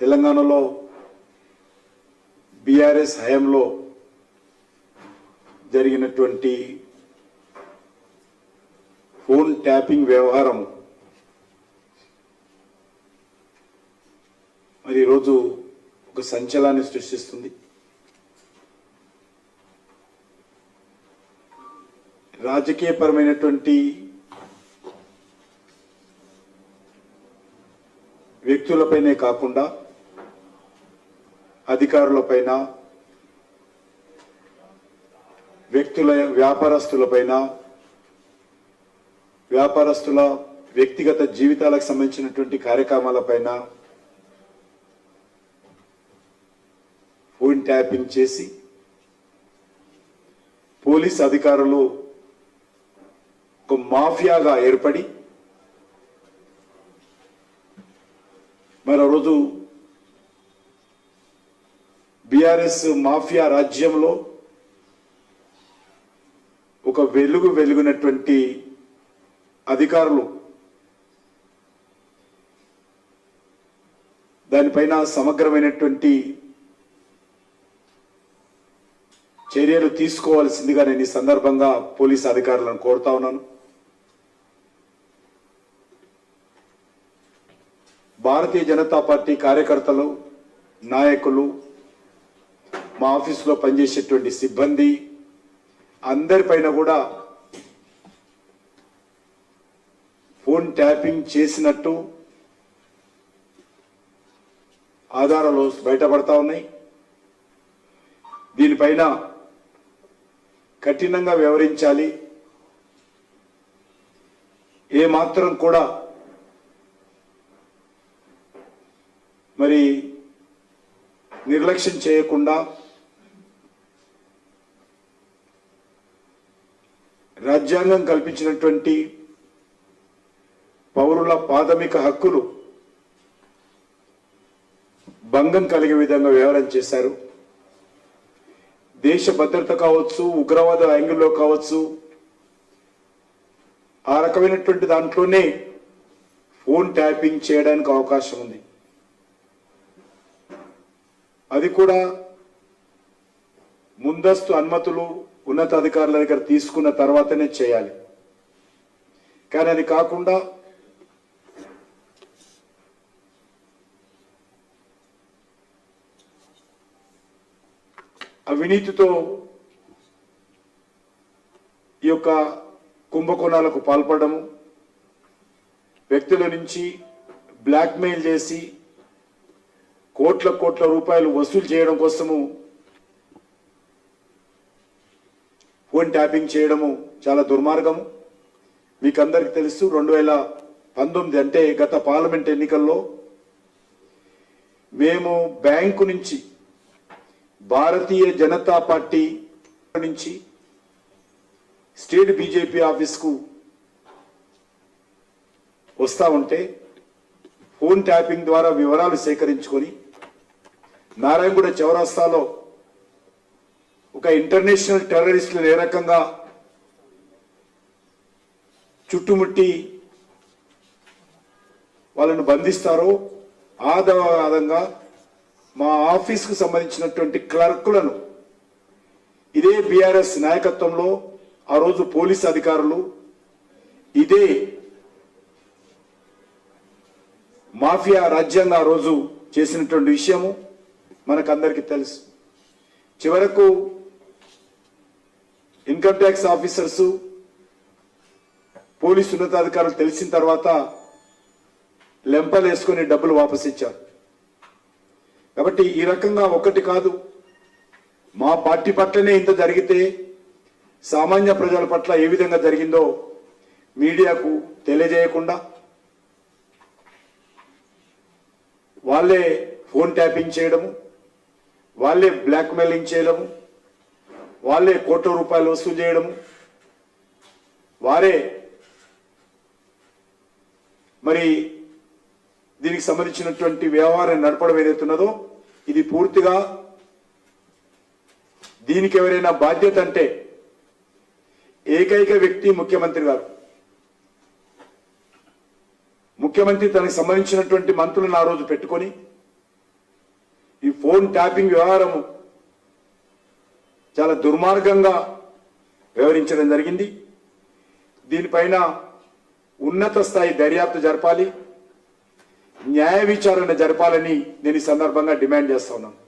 తెలంగాణలో బీఆర్ఎస్ హయాంలో జరిగినటువంటి ఫోన్ ట్యాపింగ్ వ్యవహారం. మరి ఈరోజు ఒక సంచలాన్ని సృష్టిస్తుంది. రాజకీయపరమైనటువంటి వ్యక్తులపైనే కాకుండా అధికారులపైన వ్యక్తుల వ్యాపారస్తులపైన వ్యాపారస్తుల వ్యక్తిగత జీవితాలకు సంబంధించినటువంటి కార్యక్రమాలపైన ఫోన్ ట్యాపింగ్ చేసి పోలీస్ అధికారులు ఒక మాఫియాగా ఏర్పడి మరో రోజు బీఆర్ఎస్ మాఫియా రాజ్యంలో ఒక వెలుగు వెలుగునటువంటి అధికారులు దానిపైన సమగ్రమైనటువంటి చర్యలు తీసుకోవాల్సిందిగా నేను ఈ సందర్భంగా పోలీస్ అధికారులను కోరుతా ఉన్నాను. భారతీయ జనతా పార్టీ కార్యకర్తలు నాయకులు మా ఆఫీసులో పనిచేసేటువంటి సిబ్బంది అందరిపైన కూడా ఫోన్ ట్యాపింగ్ చేసినట్టు ఆధారాలు బయటపడతా ఉన్నాయి. దీనిపైన కఠినంగా వ్యవహరించాలి. ఏ మాత్రం కూడా మరి నిర్లక్ష్యం చేయకుండా రాజ్యాంగం కల్పించినటువంటి పౌరుల ప్రాథమిక హక్కులు భంగం కలిగే విధంగా వ్యవహారం చేశారు. దేశ భద్రత కావచ్చు ఉగ్రవాద యాంగిల్లో కావచ్చు ఆ రకమైనటువంటి దాంట్లోనే ఫోన్ ట్యాపింగ్ చేయడానికి అవకాశం ఉంది. అది కూడా ముందస్తు అనుమతులు ఉన్నతాధికారుల దగ్గర తీసుకున్న తర్వాతనే చేయాలి. కానీ అది కాకుండా అవినీతితో ఈ యొక్క కుంభకోణాలకు పాల్పడము వ్యక్తుల నుంచి బ్లాక్మెయిల్ చేసి కోట్ల కోట్ల రూపాయలు వసూలు చేయడం కోసము ఫోన్ ట్యాపింగ్ చేయడము చాలా దుర్మార్గము. మీకు అందరికి తెలుసు రెండు వేల పంతొమ్మిది అంటే గత పార్లమెంట్ ఎన్నికల్లో మేము బ్యాంకు నుంచి భారతీయ జనతా పార్టీ నుంచి స్టేట్ బీజేపీ ఆఫీస్కు వస్తా ఉంటే ఫోన్ ట్యాపింగ్ ద్వారా వివరాలు సేకరించుకొని నారాయణగూడ చౌరాస్తాలో ఒక ఇంటర్నేషనల్ టెర్రరిస్టులను ఏ రకంగా చుట్టుముట్టి వాళ్ళను బంధిస్తారో ఆధారంగా మా ఆఫీస్కు సంబంధించినటువంటి క్లర్కులను ఇదే బీఆర్ఎస్ నాయకత్వంలో ఆ రోజు పోలీస్ అధికారులు ఇదే మాఫియా రాజ్యాంగ ఆ రోజు చేసినటువంటి విషయము మనకందరికీ తెలుసు. చివరకు ఇన్కమ్ ట్యాక్స్ ఆఫీసర్స్ పోలీసు ఉన్నతాధికారులు తెలిసిన తర్వాత లెంపలు వేసుకొని డబ్బులు వాపసిచ్చారు. కాబట్టి ఈ రకంగా ఒకటి కాదు. మా పార్టీ పట్లనే ఇంత జరిగితే సామాన్య ప్రజల పట్ల ఏ విధంగా జరిగిందో మీడియాకు తెలియజేయకుండా వాళ్ళే ఫోన్ ట్యాపింగ్ చేయడము వాళ్ళే బ్లాక్మెయిలింగ్ చేయడము వాళ్ళే కోట్ల రూపాయలు వసూలు చేయడము వారే మరి దీనికి సంబంధించినటువంటి వ్యవహారం నడపడం ఏదైతున్నదో ఇది పూర్తిగా దీనికి ఎవరైనా బాధ్యత అంటే ఏకైక వ్యక్తి ముఖ్యమంత్రి గారు. ముఖ్యమంత్రి తనకు సంబంధించినటువంటి మంత్రులను ఆ రోజు పెట్టుకొని ఈ ఫోన్ ట్యాపింగ్ వ్యవహారము చాలా దుర్మార్గంగా వివరించడం జరిగింది. దీనిపైన ఉన్నత స్థాయి దర్యాప్తు జరపాలి. న్యాయ విచారణ జరపాలని నేను ఈ సందర్భంగా డిమాండ్ చేస్తా ఉన్నాను.